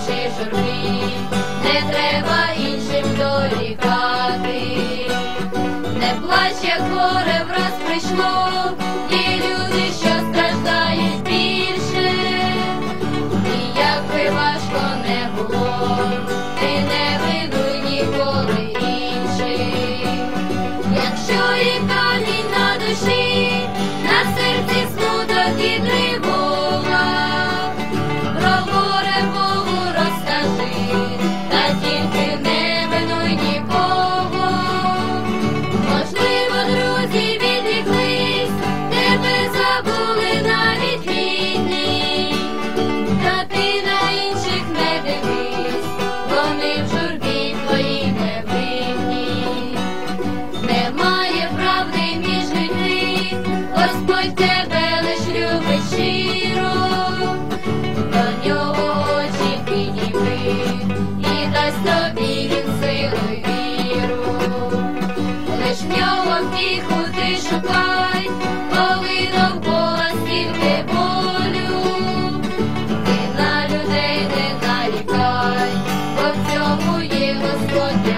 душі журбі, не треба іншим дорікати, не плач, як горе враз прийшло. Господь.